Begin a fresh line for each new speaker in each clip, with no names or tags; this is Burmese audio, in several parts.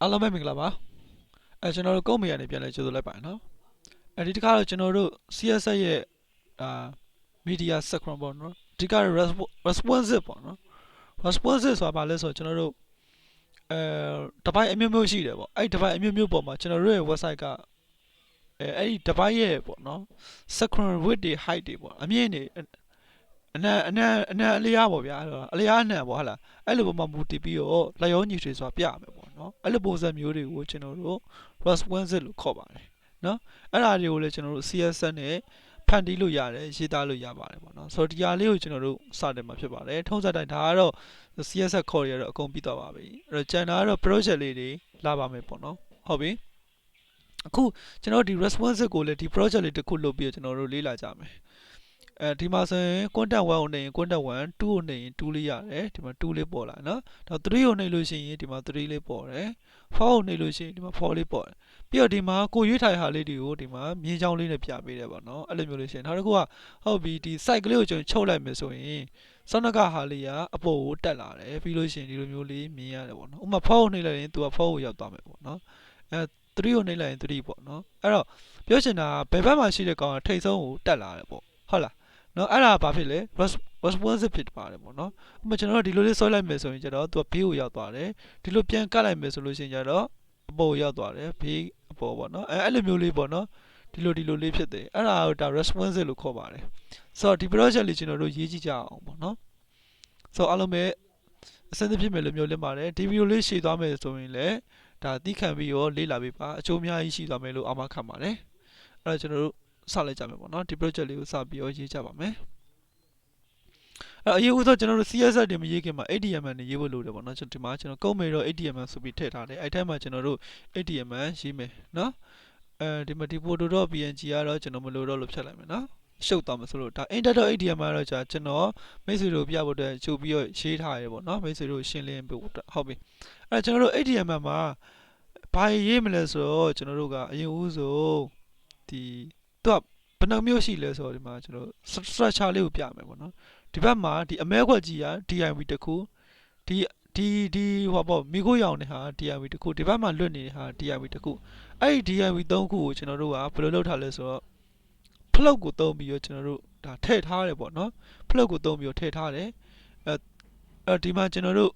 အားလုံးပဲမင်္ဂလာပါအဲကျွန်တော်တို့ကုန်းမေရနေပြန်လဲကြိုဆိုလိုက်ပါရနော်အဲဒီတစ်ခါတော့ကျွန်တော်တို့ CSS ရဲ့အာ media sector ပေါ့နော်အဓိက resp- responsive ပေါ့နော် responsive ဆိုတာဘာလဲဆိုတော့ကျွန်တော်တို့အဲတစ်ပိုင်းအမျိုးမျိုးရှိတယ်ပေါ့အဲ့ဒီတစ်ပိုင်းအမျိုးမျိုးပေါ်မှာကျွန်တော်တို့ရဲ့ website ကအဲအဲ့ဒီတစ်ပိုင်းရဲ့ပေါ့နော် sector width တွေ height တွေပေါ့အမြင့်တွေအနံအနံအနံအလျားပေါ့ဗျာအဲ့တော့အလျားအနံပေါ့ဟာလားအဲ့လိုပုံမှာမူတည်ပြီးတော့လက်ရောညီတွေဆိုတာပြရမယ်ပေါ့ နော်အဲ့လိုပုံစံမျိုးတွေကိုကျွန်တော်တို့ responsive လို့ခေါ်ပါတယ်နော်အဲ့ဒါတွေကိုလည်းကျွန်တော်တို့ CSS နဲ့ဖန်တီးလို့ရတယ်ရေးသားလို့ရပါတယ်ပေါ့နော်ဆိုတော့ဒီဟာလေးကိုကျွန်တော်တို့စတင်မှာဖြစ်ပါတယ်ထုံးစံတိုင်းဒါကတော့ CSS ခေါ်ရတော့အကုန်ပြီးသွားပါပြီအဲ့တော့ကျန်တာကတော့ project လေးတွေလာပါမယ်ပေါ့နော်ဟုတ်ပြီအခုကျွန်တော်တို့ဒီ responsive ကိုလည်းဒီ project လေးတစ်ခုလုပ်ပြီးတော့ကျွန်တော်တို့လေ့လာကြမယ် အဲဒီမှာဆိုရင် content 1ကိုနေရင် content 1 2ကိုနေရင်2လေးရတယ်ဒီမှာ2လေးပေါ်လာနော်ဒါ3ကိုနေလို့ရှိရင်ဒီမှာ3လေးပေါ်တယ်4ကိုနေလို့ရှိရင်ဒီမှာ4လေးပေါ်တယ်ပြီးတော့ဒီမှာကိုရွေးထိုင်ဟာလေးတွေကိုဒီမှာမြင်းချောင်းလေးနဲ့ပြပေးတယ်ပေါ့နော်အဲ့လိုမျိုးလို့ရှိရင်နောက်တစ်ခုကဟုတ်ပြီဒီ site ကလေးကိုကျွန်တော်ချုပ်လိုက်မယ်ဆိုရင်စောနကဟာလေးကအပေါ်ကိုတက်လာတယ်ပြီးလို့ရှိရင်ဒီလိုမျိုးလေးမြင်ရတယ်ပေါ့နော်ဥပမာ4ကိုနေလိုက်ရင်သူက4ကိုရောက်သွားမယ်ပေါ့နော်အဲ3ကိုနေလိုက်ရင်3ပေါ့နော်အဲ့တော့ပြောချင်တာကဘယ်ဘက်မှာရှိတဲ့ကောင်ကထိတ်ဆုံးကိုတက်လာတယ်ပေါ့ဟုတ်လား နော်အဲ့ဒါဘာဖြစ်လဲ res- responsive ဖြစ်ပါတယ်ပေါ့နော်ဥပမာကျွန်တော်တို့ဒီလိုလေးဆွဲလိုက်မယ်ဆိုရင်ကျတော့သူက B ကိုရောက်သွားတယ်ဒီလိုပြန်ကတ်လိုက်မယ်ဆိုလို့ရှိရင်ကျတော့အပေါ်ကိုရောက်သွားတယ် B အပေါ်ပေါ့နော်အဲအဲ့လိုမျိုးလေးပေါ့နော်ဒီလိုဒီလိုလေးဖြစ်တယ်အဲ့ဒါကိုဒါ responsive လို့ခေါ်ပါတယ်ဆိုတော့ဒီ project လေးကျွန်တော်တို့ရေးကြည့်ကြအောင်ပေါ့နော်ဆိုတော့အားလုံးပဲအစသဖြင့်မယ်လို့မျိုးလင်းပါတယ်ဒီဗီဒီယိုလေးရှည်သွားမယ်ဆိုရင်လည်းဒါသိခံပြီးရောလေ့လာပြီးပါအကျိုးအများကြီးရှိသွားမယ်လို့အာမခံပါတယ်အဲ့တော့ကျွန်တော်တို့ စလိုက်ကြမယ်ပေါ့နော်ဒီ project လေးကိုစပြီးရောရေးကြပါမယ်အဲ့အရေးဦးဆုံးကျွန်တော်တို့ CSS တွေမရေးခင်မှာ ADMN တွေရေးဖို့လိုတယ်ပေါ့နော်ကျွန်တော်ဒီမှာကျွန်တော်ကုန်းမေတော့ ADMN ဆိုပြီးထည့်ထားတယ်အဲ့ထဲမှာကျွန်တော်တို့ ADMN ရေးမယ်နော်အဲဒီမှာဒီ photo.png ကတော့ကျွန်တော်မလိုတော့လို့ဖြတ်လိုက်မယ်နော်ရှုပ်သွားမှာဆိုလို့ဒါ inter.adm ကတော့ကြာကျွန်တော်မိတ်ဆွေတို့ပြဖို့အတွက်ချုပ်ပြီးတော့ရေးထားရပေါ့နော်မိတ်ဆွေတို့ရှင်းလင်းဖို့အတွက်ဟုတ်ပြီအဲ့ကျွန်တော်တို့ ADM မှာဘာရေးမလဲဆိုတော့ကျွန်တော်တို့ကအရင်ဦးဆုံးဒီ သူကဘယ်နှမျိုးရှိလဲဆိုတော့ဒီမှာကျွန်တော် structure လေးကိုပြမယ်ပေါ့နော်ဒီဘက်မှာဒီအမဲခွက်ကြီးက DIV တစ်ခုဒီဒီဒီဟောပေါ့မိခိုးရောင်နေဟာ DIV တစ်ခုဒီဘက်မှာလွတ်နေတဲ့ဟာ DIV တစ်ခုအဲ့ဒီ DIV သုံးခုကိုကျွန်တော်တို့ကဘယ်လိုလုပ်ထားလဲဆိုတော့ float ကိုသုံးပြီးတော့ကျွန်တော်တို့ဒါထည့်ထားတယ်ပေါ့နော် float ကိုသုံးပြီးတော့ထည့်ထားတယ်အဲအဲဒီမှာကျွန်တော်တို့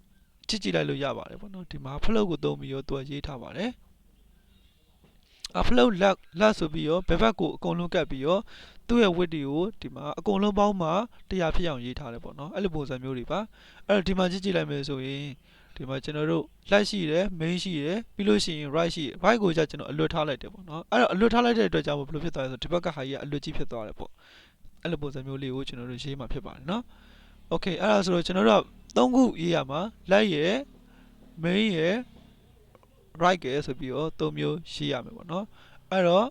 ကြည့်ကြည့်လိုက်လို့ရပါတယ်ပေါ့နော်ဒီမှာ float ကိုသုံးပြီးတော့သူကရေးထားပါတယ် အ float လက်လက်ဆိုပြီးတော့ဘယ်ဘက်ကိုအကုန်လုံးကတ်ပြီးတော့သူ့ရဲ့ width တွေကိုဒီမှာအကုန်လုံးပေါင်းမှာ100ဖြစ်အောင်ရေးထားတယ်ပေါ့နော်အဲ့လိုပုံစံမျိုးတွေပါအဲ့တော့ဒီမှာကြည့်ကြည့်လိုက်မယ်ဆိုရင်ဒီမှာကျွန်တော်တို့ left ရှိတယ် main ရှိတယ်ပြီးလို့ရှိရင် right ရှိတယ် right ကိုじゃကျွန်တော်အလွတ်ထားလိုက်တယ်ပေါ့နော်အဲ့တော့အလွတ်ထားလိုက်တဲ့အတွက်ကြောင့်ဘယ်လိုဖြစ်သွားလဲဆိုတော့ဒီဘက်ကဟာကြီးကအလွတ်ကြီးဖြစ်သွားတယ်ပေါ့အဲ့လိုပုံစံမျိုးလေးကိုကျွန်တော်တို့ရေးမှာဖြစ်ပါတယ်နော် okay အဲ့ဒါဆိုတော့ကျွန်တော်တို့ကသုံးခုရေးရမှာ left ရယ် main ရယ် right ရယ်ဆိုပြီးတော့သုံးမျိုးရေးရမယ်ပေါ့နော်အဲ့တော့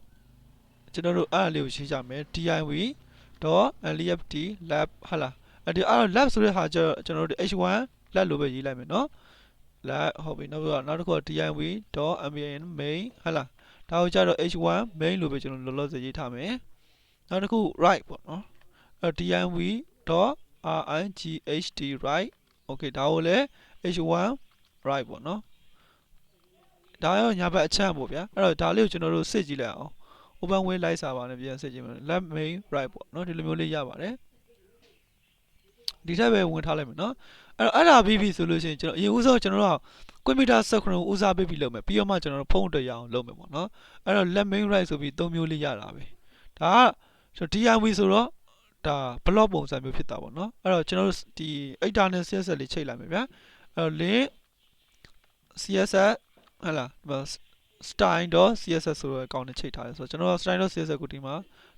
ကျွန်တော်တို့အဲ့ဒါလေးကိုရေးကြမယ် div left lab ဟာလားအဲ့ဒီအဲ့တော့ lab ဆိုတဲ့ဟာကျတော့ကျွန်တော်တို့ h1 lab လို့ပဲရေးလိုက်မယ်နော် lab ဟုတ်ပြီနောက်ပြီးတော့နောက်တစ်ခုက div.main main ဟာလားဒါကိုကျတော့ h1 main လို့ပဲကျွန်တော်လောလောဆယ်ရေးထားမယ်နောက်တစ်ခု right ပေါ့နော်အဲ့ div.right right okay ဒါကိုလည်း h1 right ပေါ့နော် ဒါရောညာဘက်အချမ်းပေါ့ဗျာအဲ့တော့ဒါလေးကိုကျွန်တော်တို့စစ်ကြည့်လိုက်အောင် open way လိုက်စာပါနဲ့ပြန်စစ်ကြည့်မယ် left main right ပေါ့နော်ဒီလိုမျိုးလေးရပါတယ်ဒီထက်ပဲဝင်ထားလိုက်မယ်နော်အဲ့တော့အဲ့ဒါပြီးပြီဆိုလို့ရှိရင်ကျွန်တော်အရင်ဦးဆုံးကျွန်တော်တို့က computer sector ကိုဦးစားပေးပြီးလုပ်မယ်ပြီးတော့မှကျွန်တော်တို့ဖုန်းအတွက်ရအောင်လုပ်မယ်ပေါ့နော်အဲ့တော့ left main right ဆိုပြီးသုံးမျိုးလေးရတာပဲဒါက DIV ဆိုတော့ဒါ block ပုံစံမျိုးဖြစ်တာပေါ့နော်အဲ့တော့ကျွန်တော်တို့ဒီ editor နဲ့ CSS လေးချိန်လိုက်မယ်ဗျာအဲ့တော့ link CSS ဟဲ့လားဒီမှာ style.css ဆိုတော့အကောင့်နဲ့ချိန်ထားတယ်ဆိုတော့ကျွန်တော်က style.css ကိုဒီမှာ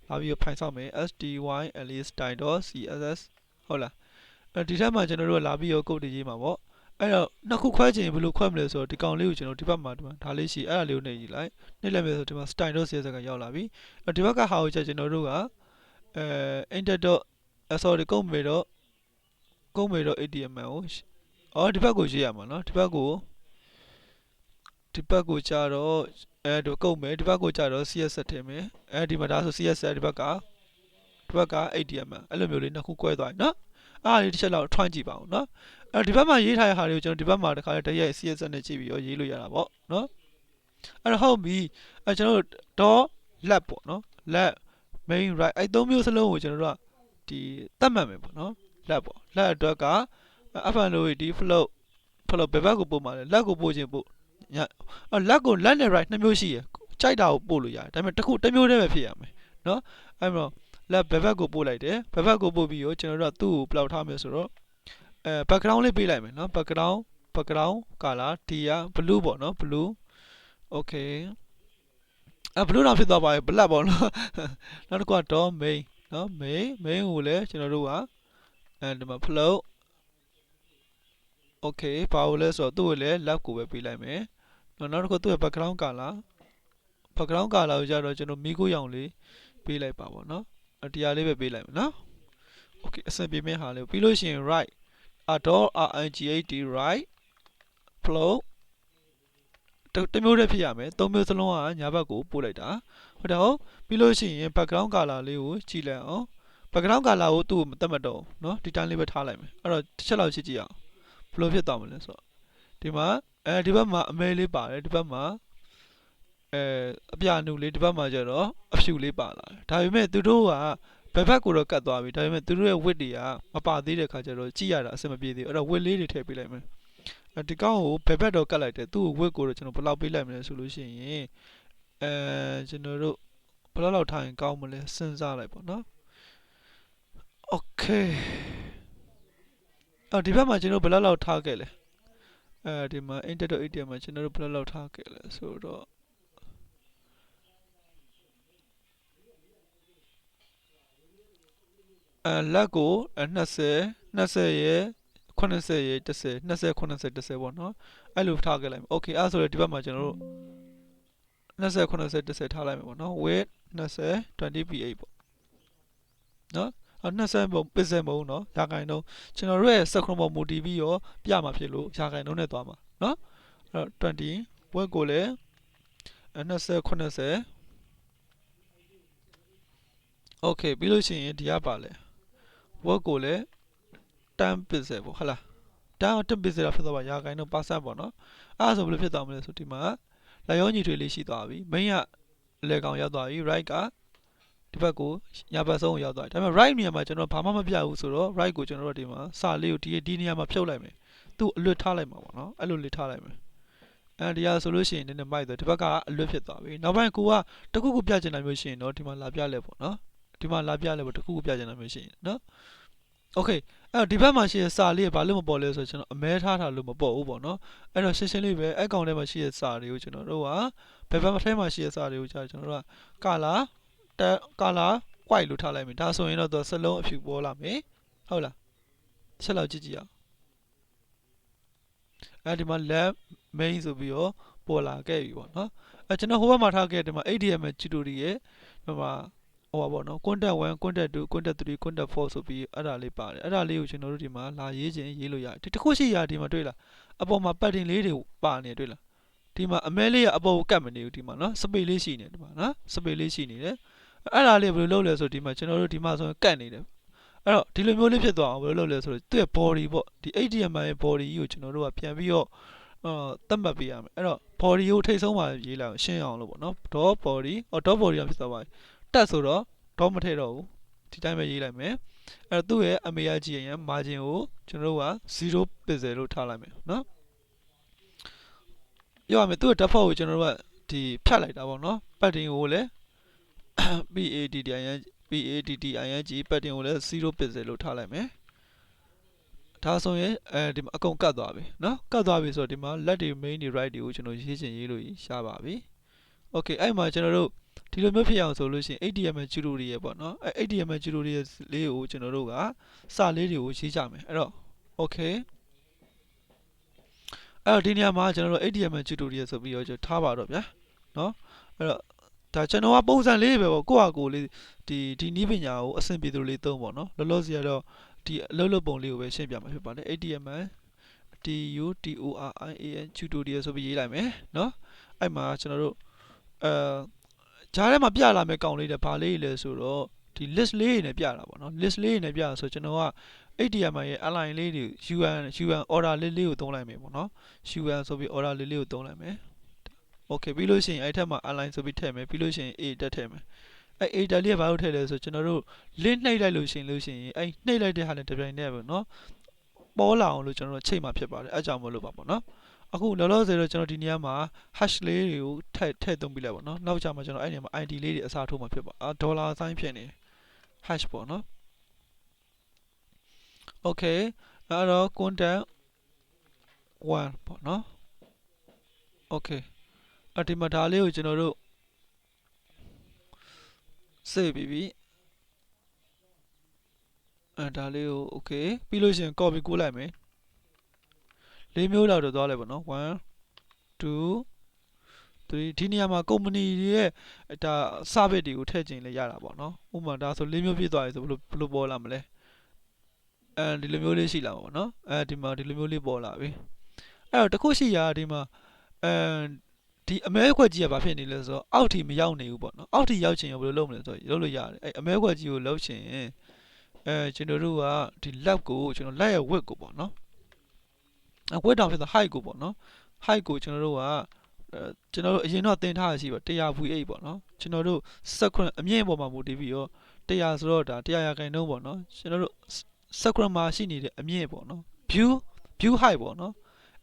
လာပြီးဖိုင်ဆောင်မယ် style.style.css ဟုတ်လားအဲဒီထက်မှကျွန်တော်တို့ကလာပြီးရောကုတ်တွေရေးမှာပေါ့အဲ့တော့နှစ်ခုခွဲချင်ဘယ်လိုခွဲမလဲဆိုတော့ဒီကောင်လေးကိုကျွန်တော်ဒီဘက်မှာဒီမှာဒါလေးရှိအဲ့ဒါလေးကိုနှိပ်ကြည့်လိုက်နှိပ်လိုက်မယ်ဆိုဒီမှာ style.css ကရောက်လာပြီဒီဘက်ကဟာကိုချက်ကျွန်တော်တို့ကအဲ enter. sorry ကုတ်မေတော့ကုတ်မေတော့ html ကိုအော်ဒီဘက်ကိုရေးရမှာနော်ဒီဘက်ကို ဒီဘက်ကိုကြတော့အဲတို့ကုတ်မယ်ဒီဘက်ကိုကြတော့ CS ဆက်ထည့်မယ်အဲဒီမှာဒါဆို CS ဆက်ဒီဘက်ကဒီဘက်က ATM အဲ့လိုမျိုးလေးနှစ်ခု꿰သွားပြီနော်အားလေးတစ်ချက်လောက်ထွန့်ကြည့်ပါဦးနော်အဲဒီဘက်မှာရေးထားတဲ့ဟာတွေကိုကျွန်တော်ဒီဘက်မှာတစ်ခါတည်းရဲ့ CS ဆက်နဲ့ကြည့်ပြီးရောရေးလို့ရတာပေါ့နော်အဲ့တော့ဟုတ်ပြီအဲကျွန်တော်တော့ lab ပေါ့နော် lab main right အဲ့သုံးမျိုးစလုံးကိုကျွန်တော်တို့ကဒီတတ်မှတ်မယ်ပေါ့နော် lab ပေါ့ lab အတွက်က FN တို့ဒီ flow flow ဘယ်ဘက်ကိုပို့မှာလဲ lab ကိုပို့ခြင်းပို့ ညအဲ့ lab ကို lab နဲ့ right နှစ်မျိုးရှိရယ်ကြိုက်တာကိုပို့လို့ရတယ်ဒါပေမဲ့တစ်ခုတစ်မျိုးတည်းပဲဖြစ်ရမယ်နော်အဲ့တော့ lab ဘယ်ဘက်ကိုပို့လိုက်တယ်ဘယ်ဘက်ကိုပို့ပြီးတော့ကျွန်တော်တို့ကသူ့ကိုဘယ်လောက်ထားမလဲဆိုတော့အဲ background လေးပေးလိုက်မယ်နော် background background color ဒီက blue ပေါ့နော် blue okay အဲ blue တော့ဖြစ်သွားပါပြီ black ပေါ့နော်နောက်တစ်ခုက dot main နော် main main ကိုလည်းကျွန်တော်တို့ကအဲဒီမှာ float okay ဘာလို့လဲဆိုတော့သူ့ကိုလည်း left ကိုပဲပေးလိုက်မယ် နော်နောက်တစ်ခုသူ့ရဲ့ background color background color ကိုကြတော့ကျွန်တော်မိခိုးရောင်လေးပေးလိုက်ပါပေါ့နော်အတရားလေးပဲပေးလိုက်မယ်နော် okay အဆင်ပြေမယ့်ဟာလေးကိုပြီးလို့ရှိရင် right a dot ringad right flow တတမျိုးတည်းဖြစ်ရမယ်သုံးမျိုးစလုံးကညာဘက်ကိုပို့လိုက်တာဟုတ်တယ်ဟုတ်ပြီးလို့ရှိရင် background color လေးကိုကြည့်လိုက်အောင် background color ကိုသူ့ကိုမတတ်မတော့ဘူးเนาะဒီတိုင်းလေးပဲထားလိုက်မယ်အဲ့တော့တစ်ချက်လောက်ကြည့်ကြည့်အောင်ဘယ်လိုဖြစ်သွားမလဲဆိုတော့ဒီမှာ အဲဒီဘက်မှာအမဲလေးပါတယ်ဒီဘက်မှာအဲအပြာနုလေးဒီဘက်မှာကျတော့အဖြူလေးပါလာတယ်ဒါပေမဲ့သူတို့ကဘယ်ဘက်ကိုတော့ကတ်သွားပြီဒါပေမဲ့သူတို့ရဲ့ width တွေကမပါသေးတဲ့ခါကျတော့ကြည့်ရတာအဆင်မပြေသေးဘူးအဲ့တော့ width လေးတွေထည့်ပေးလိုက်မယ်အဲဒီကောင်ကိုဘယ်ဘက်တော့ကတ်လိုက်တယ်သူ့ကို width ကိုတော့ကျွန်တော်ဘယ်လောက်ပေးလိုက်မလဲဆိုလို့ရှိရင်အဲကျွန်တော်တို့ဘယ်လောက်လောက်ထားရင်ကောင်းမလဲစဉ်းစားလိုက်ပေါ့နော် okay အော်ဒီဘက်မှာကျွန်တော်ဘယ်လောက်လောက်ထားခဲ့လဲ အဲဒီမှာ inter ATM မှာကျွန်တော်တို့ဘယ်လောက်လောက်ထားခဲ့လဲဆိုတော့အဲလက်ကို20 20ရဲ့80ရဲ့10 20 80 10ပေါ့နော်အဲ့လိုထားခဲ့လိုက်မယ် okay အဲ့ဆိုတော့ဒီဘက်မှာကျွန်တော်တို့20 80 10ထားလိုက်မယ်ပေါ့နော် weight 20 20p8 ပေါ့နော် 20ပုံပစ်စင်ပုံနော်ရာခိုင်နှုန်းကျွန်တော်တို့ရဲ့စက်ခရုံပေါ်မူတည်ပြီးရောပြမှာဖြစ်လို့ရာခိုင်နှုန်းနဲ့သွားမှာနော်အဲ့တော့20 weight ကိုလည်း20 80 okay ပြီးလို့ရှိရင်ဒီကပါလဲ work ကိုလည်း10 pixel ပေါ့ဟုတ်လား10 10 pixel ဖြစ်သွားပါရာခိုင်နှုန်း percent ပေါ့နော်အဲ့ဒါဆိုဘယ်လိုဖြစ်သွားမလဲဆိုဒီမှာလက်ရောညီထွေလေးရှိသွားပြီ main ကအလဲကောင်ရောက်သွားပြီ right က ဒီဘက်ကိုညာဘက်ဆုံးကိုရောက်သွားတယ်ဒါပေမဲ့ right နေရာမှာကျွန်တော်ဘာမှမပြဘူးဆိုတော့ right ကိုကျွန်တော်တို့ဒီမှာစာလေးကိုဒီဒီနေရာမှာဖြုတ်လိုက်မယ်သူ့အလွတ်ထားလိုက်မှာပေါ့နော်အဲ့လိုလေးထားလိုက်မယ်အဲဒီဟာဆိုလို့ရှိရင်နည်းနည်းမိုက်တော့ဒီဘက်ကအလွတ်ဖြစ်သွားပြီနောက်ပိုင်းကိုကတခုခုပြချင်တာမျိုးရှိရင်တော့ဒီမှာလာပြလဲပေါ့နော်ဒီမှာလာပြလဲပေါ့တခုခုပြချင်တာမျိုးရှိရင်နော် okay အဲ့တော့ဒီဘက်မှာရှိတဲ့စာလေးကဘာလို့မပေါ်လဲဆိုတော့ကျွန်တော်အမဲထားတာလို့မပေါ်ဘူးပေါ့နော်အဲ့တော့ရှင်းရှင်းလေးပဲအကောင်ထဲမှာရှိတဲ့စာတွေကိုကျွန်တော်တို့ကဘယ်ဘက်ထဲမှာရှိတဲ့စာတွေကိုကြာကျွန်တော်တို့ကကာလာ တက်ကာလာ white လို့ထားလိုက်မယ်ဒါဆိုရင်တော့သူစလုံးအဖြူပေါ်လာမယ်ဟုတ်လားချက်လောက်ကြည့်ကြည့်အောင်အဲ့ဒီမှာ left main ဆိုပြီးတော့ပေါ်လာခဲ့ပြီပေါ့နော်အဲ့ကျွန်တော်ဟိုဘက်မှာထားခဲ့ဒီမှာ HTML tutorial ဟိုမှာဟိုပါပေါ့နော် content 1 content 2 content 3 content 4ဆိုပြီးအဲ့ဒါလေးပါတယ်အဲ့ဒါလေးကိုကျွန်တော်တို့ဒီမှာလာရေးခြင်းရေးလို့ရတယ်ဒီတစ်ခုရှိရဒီမှာတွေ့လားအပေါ်မှာ pattern လေးတွေပါနေတွေ့လားဒီမှာအမဲလေးကအပေါ်ကိုကတ်မနေဘူးဒီမှာနော် space လေးရှိနေဒီမှာနော် space လေးရှိနေတယ် အဲ့ဒါလေးဘယ်လိုလုပ်လဲဆိုဒီမှာကျွန်တော်တို့ဒီမှာဆိုရင်ကတ်နေတယ်အဲ့တော့ဒီလိုမျိုးလေးဖြစ်သွားအောင်ဘယ်လိုလုပ်လဲဆိုတော့သူ့ရဲ့ body ပေါ့ဒီ HTML ရဲ့ body ကိုကျွန်တော်တို့ကပြန်ပြီးတော့အာသတ်မှတ်ပေးရမယ်အဲ့တော့ body ကိုထိတ်ဆုံးပါရေးလိုက်အောင်ရှင်းအောင်လို့ပေါ့နော် dot body အော် dot body ကဖြစ်သွားပါပြီတက်ဆိုတော့ dot မထည့်တော့ဘူးဒီတိုင်းပဲရေးလိုက်မယ်အဲ့တော့သူ့ရဲ့ MARG ရန် margin ကိုကျွန်တော်တို့က0 pixel လို့ထားလိုက်မယ်နော်ပြောရမယ်သူ့ရဲ့ default ကိုကျွန်တော်တို့ကဒီဖြတ်လိုက်တာပေါ့နော် padding ကိုလည်း PADDIN PADDING padding ကိုလည်း0 pixel လို့ထားလိုက်မယ်ဒါဆိုရင်အဲဒီမှာအကုန်ကတ်သွားပြီเนาะကတ်သွားပြီဆိုတော့ဒီမှာ left တွေ main တွေ right တွေကိုကျွန်တော်ရေးချင်ရေးလို့ရှားပါပြီ okay အဲ့မှာကျွန်တော်တို့ဒီလိုမျိုးဖြစ်အောင်ဆိုလို့ရှိရင် HTML ကျူတိုရီရယ်ပေါ့နော်အဲ HTML ကျူတိုရီရယ်လေးကိုကျွန်တော်တို့ကစာလေးတွေကိုရေးကြမယ်အဲ့တော့ okay အဲ့တော့ဒီနေရာမှာကျွန်တော်တို့ HTML ကျူတိုရီရယ်ဆိုပြီးတော့ကျွန်တော်ထားပါတော့ဗျာနော်အဲ့တော့ ဒါကျွန်တော်ကပုံစံလေးပဲပေါ့ကိုယ့်ဟာကိုယ်လေးဒီဒီနည်းပညာကိုအဆင်ပြေသလိုလေးသုံးပေါ့နော်လောလောဆယ်ကတော့ဒီအလုပ်လုပ်ပုံလေးကိုပဲရှင်းပြမှာဖြစ်ပါတယ် ATM T U T O R I A N tutorial ဆိုပြီးရေးလိုက်မယ်နော်အဲ့မှာကျွန်တော်တို့အဲဂျားထဲမှာပြလာမယ့်កောင်လေးတွေဘာလေးလဲဆိုတော့ဒီ list လေးတွေနဲ့ပြတာပေါ့နော် list လေးတွေနဲ့ပြတာဆိုကျွန်တော်က ATM ရဲ့ align လေးတွေ UN UN order လေးလေးကိုသုံးလိုက်မယ်ပေါ့နော် UN ဆိုပြီး order လေးလေးကိုသုံးလိုက်မယ် okay ပြီးလို့ရှိရင်အဲ့ထက်မှာ align ဆိုပြီးထည့်မယ်ပြီးလို့ရှိရင် A တက်ထည့်မယ်အဲ့ A တက်လေးကဘာလို့ထည့်လဲဆိုကျွန်တော်တို့ link နှိပ်လိုက်လို့ရှိရင်လို့ရှိရင်အဲ့နှိပ်လိုက်တဲ့ဟာနဲ့တစ်ပြိုင်တည်းပဲနော်ပေါ်လာအောင်လို့ကျွန်တော်တို့ချိန်မှာဖြစ်ပါတယ်အဲ့ကြောင့်မလို့ပါပေါ့နော်အခုလောလောဆယ်တော့ကျွန်တော်ဒီနေရာမှာ hash လေးတွေကိုထည့်ထည့်သုံးပြီးလိုက်ပေါ့နော်နောက်ကြမှာကျွန်တော်အဲ့နေရာမှာ ID လေးတွေအစားထိုးမှာဖြစ်ပါအာဒေါ်လာ sign ဖြစ်နေ hash ပေါ့နော် okay အဲ့တော့ content 1ပေါ့နော် okay အဒီမှာဒါလေးကိုကျွန်တော်တို့ save ပြီးပြီအဲဒါလေးကို okay ပြီးလို့ရှိရင် copy ကိုလိုက်မယ်လေးမျိုးလောက်တော့သွားလိုက်ပေါ့နော်1 2 3ဒီနေရာမှာ company တွေရဲ့ဒါ service တွေကိုထည့်ခြင်းလည်းရတာပေါ့နော်ဥပမာဒါဆိုလေးမျိုးပြည့်သွားပြီဆိုဘယ်လိုဘယ်လိုပေါ်လာမလဲအဲဒီလိုမျိုးလေးရှိလာမှာပေါ့နော်အဲဒီမှာဒီလိုမျိုးလေးပေါ်လာပြီအဲ့တော့တစ်ခုရှိရာဒီမှာအဲ ဒီအမဲခွက်ကြီးကဘာဖြစ်နေလဲဆိုတော့အောက်ထိမရောက်နေဘူးပေါ့နော်အောက်ထိရောက်ချင်ရင်ဘယ်လိုလုပ်မလဲဆိုတော့လုပ်လို့ရတယ်အဲအမဲခွက်ကြီးကိုလုပ်ချင်အဲကျွန်တော်တို့ကဒီ lab ကိုကျွန်တော် lab ရဲ့ width ကိုပေါ့နော်အ width တောင်ဖြစ်တာ height ကိုပေါ့နော် height ကိုကျွန်တော်တို့ကအဲကျွန်တော်တို့အရင်တော့တင်ထားရရှိပါ 100 V8 ပေါ့နော်ကျွန်တော်တို့ second အမြင့်ပေါ်မှာမူတည်ပြီးတော့100ဆိုတော့ဒါ100ရာခိုင်နှုန်းပေါ့နော်ကျွန်တော်တို့ second မှာရှိနေတဲ့အမြင့်ပေါ့နော် view view height ပေါ့နော်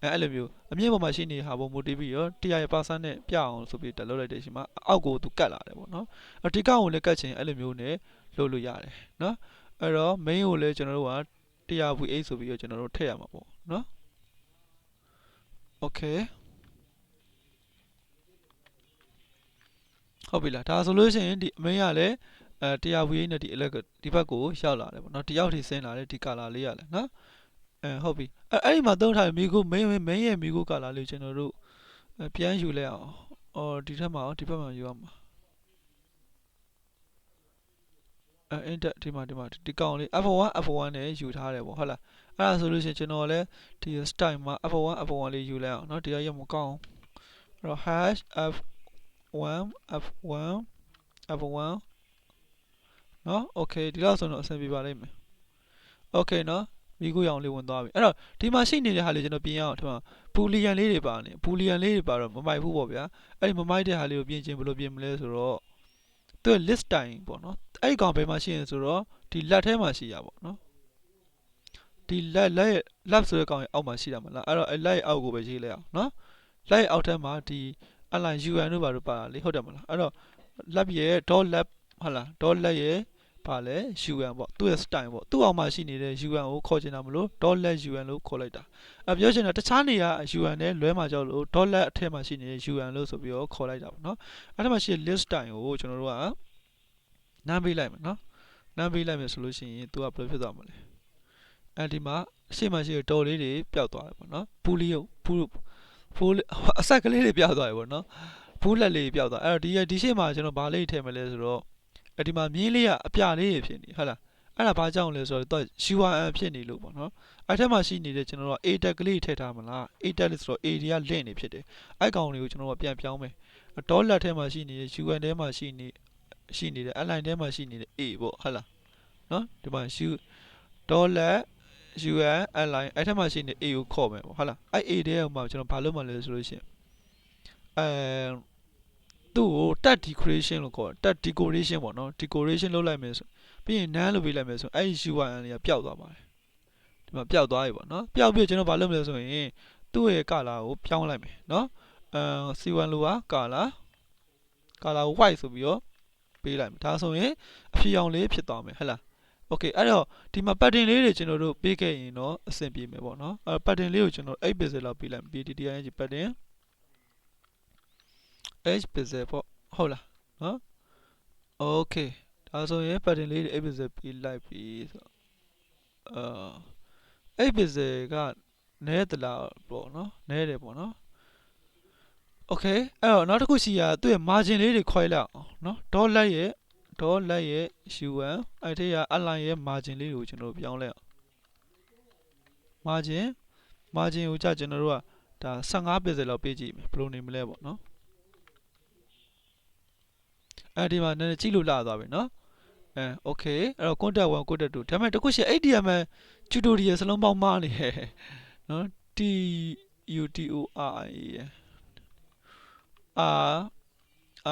အဲအဲ့လိုမျိုးအမြင့်ပေါ်မှာရှိနေဟာပုံမူတည်ပြီးတော့100%နဲ့ပြအောင်ဆိုပြီးတက်လုပ်လိုက်တဲ့ချိန်မှာအောက်ကိုသူကတ်လာတယ်ပေါ့နော်အဒီကောင်ကိုလည်းကတ်ချင်အဲ့လိုမျိုးနဲ့လုပ်လို့ရတယ်နော်အဲ့တော့ main ကိုလည်းကျွန်တော်တို့က100 V8 ဆိုပြီးတော့ကျွန်တော်တို့ထည့်ရမှာပေါ့နော် okay ဟုတ်ပြီလားဒါဆိုလို့ရှိရင်ဒီအမေကလည်းအဲ100 V8 နဲ့ဒီ elect ဒီဘက်ကိုရောက်လာတယ်ပေါ့နော်တယောက်ထိဆင်းလာတယ်ဒီ color လေးရလဲနော် အဲဟုတ်ပြီအဲအဲ့ဒီမှာသုံးထားတဲ့မီကို main main ရဲ့မီကို color လေးကျွန်တော်တို့ပြန်ယူလဲအောင်အော်ဒီထက်မှာဒီဘက်မှာယူရမှာအဲ enter ဒီမှာဒီမှာဒီကောင်လေး F1 F1 နဲ့ယူထားတယ်ပေါ့ဟုတ်လားအဲ့ဒါဆိုလို့ရှိရင်ကျွန်တော်လည်းဒီ style မှာ F1 F1 လေးယူလိုက်အောင်เนาะဒီရရမကောင်းအဲ့တော့ hash f1 f1 f1 เนาะ okay ဒီလောက်ဆိုတော့အဆင်ပြေပါလိမ့်မယ် okay เนาะ မိကိုရောင်လေးဝင်သွားပြီအဲ့တော့ဒီမှာရှိနေတဲ့ဟာလေးကျွန်တော်ပြင်ရအောင်ဒီမှာဘူလီယန်လေးတွေပါနေဘူလီယန်လေးတွေပါတော့မမိုက်ဘူးပေါ့ဗျာအဲ့ဒီမမိုက်တဲ့ဟာလေးကိုပြင်ချင်းဘယ်လိုပြင်မလဲဆိုတော့သူ့ list time ပေါ့နော်အဲ့ဒီကောင်ဘယ်မှာရှိရင်ဆိုတော့ဒီလက်ထဲမှာရှိရပါတော့နော်ဒီလက်လက်ရဲ့ lab ဆိုတဲ့ကောင်ရဲ့အောက်မှာရှိတာမလားအဲ့တော့အဲ့လက်ရဲ့အောက်ကိုပဲရေးလိုက်အောင်နော်လက်ရဲ့အောက်ထဲမှာဒီ align un တို့ဘာတို့ပါလေဟုတ်တယ်မလားအဲ့တော့ lab ရဲ့ dot lab ဟုတ်လား dot lab ရဲ့ ပါလဲ un ပေါ့သူ့ရဲ့ style ပေါ့သူ့အောက်မှာရှိနေတဲ့ un ကိုခေါ်ချင်တာမလို့ dot lab un လို့ခေါ်လိုက်တာအပြောချင်တာတခြားနေရာ un နဲ့လွဲမှာကြောက်လို့ dot lab အထက်မှာရှိနေတဲ့ un လို့ဆိုပြီးတော့ခေါ်လိုက်တာပေါ့နော်အဲ့ဒါမှရှိတဲ့ list style ကိုကျွန်တော်တို့ကနားပေးလိုက်မယ်နော်နားပေးလိုက်မယ်ဆိုလို့ရှိရင်သူကဘယ်လိုဖြစ်သွားမလဲအဲဒီမှာရှေ့မှာရှိတဲ့တော်လေးတွေပျောက်သွားတယ်ပေါ့နော်ပူလီယုပူပူအဆက်ကလေးတွေပျောက်သွားတယ်ပေါ့နော်ဘူးလက်လေးပျောက်သွားအဲ့တော့ဒီဒီရှေ့မှာကျွန်တော်ဗာလေးထည့်မလဲဆိုတော့ အဲဒီမှာမြင်းလေးကအပြလေးတွေဖြစ်နေဟုတ်လားအဲ့ဒါဘာကြောင့်လဲဆိုတော့သူက URL ဖြစ်နေလို့ပေါ့နော်အဲ့ထက်မှာရှိနေတဲ့ကျွန်တော်တို့ A tag ကလေးထည့်ထားမလား A tag လို့ဆိုတော့ A တွေက link နေဖြစ်တယ်အဲ့ကောင်တွေကိုကျွန်တော်တို့ပြန်ပြောင်းမယ်ဒေါ်လာထဲမှာရှိနေတဲ့ UN ထဲမှာရှိနေရှိနေတဲ့ align ထဲမှာရှိနေတဲ့ A ပေါ့ဟုတ်လားနော်ဒီမှာ U ဒေါ်လာ UN align အဲ့ထက်မှာရှိနေ A ကိုခေါ်မယ်ပေါ့ဟုတ်လားအဲ့ A တဲ့ဟိုမှာကျွန်တော်ဘာလုပ်မှလဲဆိုလို့ရှိရင်အဲ သူ့ကို tag decoration လို့ခေါ်တယ် tag decoration ပေါ့နော် decoration လုပ်လိုက်မယ်ဆိုပြီးရင် none လုပ်ပေးလိုက်မယ်ဆိုအဲ့ URL လေးကပျောက်သွားပါတယ်ဒီမှာပျောက်သွားပြီပေါ့နော်ပျောက်ပြီးကျွန်တော်ဘာလုပ်မလဲဆိုရင်သူ့ရဲ့ color ကိုပြောင်းလိုက်မယ်နော်အဲ C1 လို့က color color ကို white ဆိုပြီးတော့ပေးလိုက်မယ်ဒါဆိုရင်အဖြူရောင်လေးဖြစ်သွားမယ်ဟဲ့လားโอเคအဲ့တော့ဒီမှာ pattern လေးတွေကျွန်တော်တို့ပေးခဲ့ရင်တော့အဆင်ပြေမယ်ပေါ့နော်အဲ pattern လေးကိုကျွန်တော်8 pixel လောက်ပေးလိုက် PTTING pattern h pixel ပေါ့ဟုတ်လားနော် okay ဒါဆိုရင် pattern လေးတွေ h pixel ပြီးလိုက်ပြီဆိုတော့အဲ h pixel ကနဲတလားပေါ့နော်နဲတယ်ပေါ့နော် okay အဲ့တော့နောက်တစ်ခုရှိရသူ့ရဲ့ margin လေးတွေခွဲလိုက်အောင်နော် dollar ရဲ့ dollar ရဲ့ u1 အဲ့ထက်ရ align ရဲ့ margin လေးကိုကျွန်တော်ပြောင်းလိုက်အောင် margin margin ကိုကြကျွန်တော်တို့ကဒါ15%လောက်ပေးကြည့်မယ်ဘယ်လိုနေမလဲပေါ့နော် အဲဒီမှာနည်းနည်းကြည့်လို့လာသွားပြီနော်အဲ okay အဲ့တော့ contact 1 contact 2ဒါပေမဲ့တခုရှိ HTML tutorial စလုံးပေါင်းမားနေတယ်နော် T U T O R I A R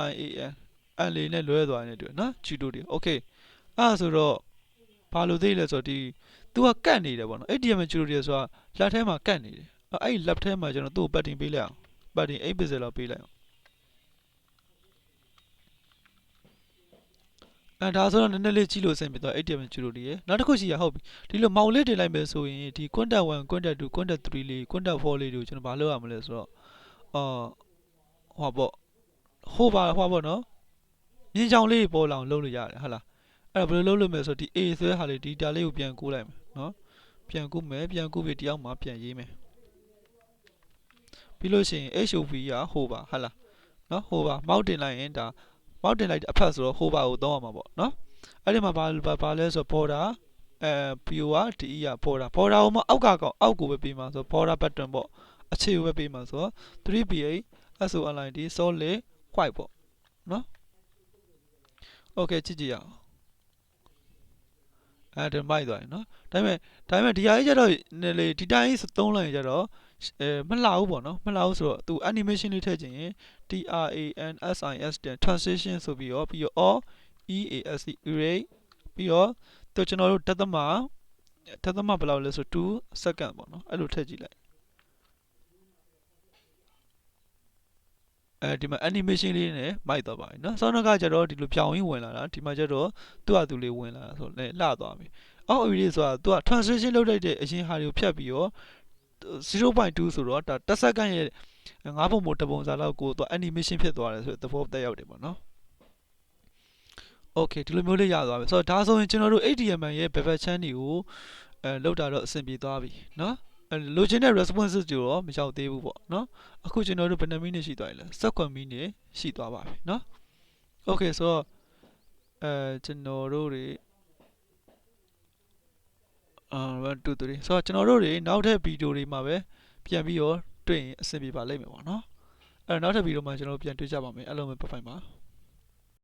I A N အလေးနဲ့လွဲသွားနေတူနော် tutorial okay အဲ့ဆိုတော့ဘာလို့သိလဲဆိုတော့ဒီ तू ကကတ်နေတယ်ပေါ့နော် HTML tutorial ဆိုတာ lab ထဲမှာကတ်နေတယ်အဲ့အဲ့ lab ထဲမှာကျွန်တော်သူ့ကို padding ပေးလိုက်အောင် padding 8 pixel လောက်ပေးလိုက်အောင် အဲဒါဆိုတော့နည်းနည်းလေးကြည့်လို့အဆင်ပြေသွား ATM tutorial ရယ်နောက်တစ်ခုရှိရဟုတ်ပြီဒီလိုမောင်လေးတင်လိုက်မယ်ဆိုရင်ဒီ contact 1 contact 2 contact 3လေး contact 4လေးတွေကိုကျွန်တော်ဘာလုပ်ရမလဲဆိုတော့အာဟောပေါ့ဟိုပါဟောပေါ့နော်မြင်းချောင်းလေးပေါ်လာအောင်လုပ်လို့ရတယ်ဟုတ်လားအဲ့ဒါဘယ်လိုလုပ်လို့မလဲဆိုတော့ဒီ A ဆိုတဲ့ဟာလေးဒီ data လေးကိုပြန်ကူးလိုက်မယ်နော်ပြန်ကူးမယ်ပြန်ကူးပြီးတယောက်မှပြန်ရေးမယ်ပြီးလို့ရှိရင် HOV ကဟိုပါဟုတ်လားနော်ဟိုပါမောက်တင်လိုက်ရင်ဒါ မောက်တင်လိုက်တဲ့အဖက်ဆိုတော့ဟိုပါကိုသုံးရမှာပေါ့နော်အဲ့ဒီမှာဘာဘာဘာလဲဆိုတော့ border အဲ PO က DE က border border ကိုမအောက်ကကောင်အောက်ကိုပဲပေးမှာဆိုတော့ border button ပေါ့အခြေကိုပဲပေးမှာဆိုတော့ 3PA SOLID solid white ပေါ့နော် okay ကြည့်ကြည့်ရအောင်အဲ့ဒါမိုက်သွားပြီနော်ဒါပေမဲ့ဒါပေမဲ့ဒီဟာကြီးကျတော့နည်းလေဒီတိုင်းသုံးလိုက်ရင်ကျတော့အဲ မလှဘူးပေါ့နော်မလှဘူးဆိုတော့သူ animation လေးထည့်ချင်ရင် T R A N S I S တဲ့ transition ဆိုပြီးတော့ပြီးတော့ or E A S E erase ပြီးတော့သူကျွန်တော်တို့တသမတသမဘယ်လောက်လဲဆို2 second ပေါ့နော်အဲ့လိုထည့်ကြည့်လိုက်အဲဒီမှာ animation လေးနဲ့မိုက်သွားပါပြီเนาะဆောင်းကကျတော့ဒီလိုပြောင်းရင်းဝင်လာတာဒီမှာကျတော့သူ့ဟာသူလေးဝင်လာတာဆိုတော့လည်းလှသွားပြီအောက် erase ဆိုတာသူက transition လုပ်လိုက်တဲ့အရင်ဟာတွေကိုဖြတ်ပြီးတော့ 0.2ဆိုတော့ဒါတစ်စက္ကန့်ရဲ့ငါးပုံမို့တပုံစာလောက်ကိုသူ animation ဖြစ်သွားတယ်ဆိုတော့သဘောတက်ရောက်တယ်ပေါ့နော် okay ဒီလိုမျိုးလေးရသွားပြီဆိုတော့ဒါဆိုရင်ကျွန်တော်တို့ HTML ရဲ့ bevel channel တွေကိုအဲလောက်တာတော့အဆင်ပြေသွားပြီเนาะအဲလိုချင်တဲ့ responses တွေတော့မရောက်သေးဘူးပေါ့เนาะအခုကျွန်တော်တို့ဘယ်နှမိနစ်ရှိသွားပြီလဲ7မိနစ်ရှိသွားပါပြီเนาะ okay ဆိုတော့အဲကျွန်တော်တို့တွေ အာ1 2 3ဆိုတော့ကျွန်တော်တို့တွေနောက်ထပ်ဗီဒီယိုတွေမှာပဲပြန်ပြီးတော့တွေ့ရင်အဆင်ပြေပါလိမ့်မယ်ပေါ့နော်အဲ့တော့နောက်ထပ်ဗီဒီယိုမှာကျွန်တော်တို့ပြန်တွေ့ကြပါမယ်အဲ့လိုပဲပတ်ဖိုင်ပါ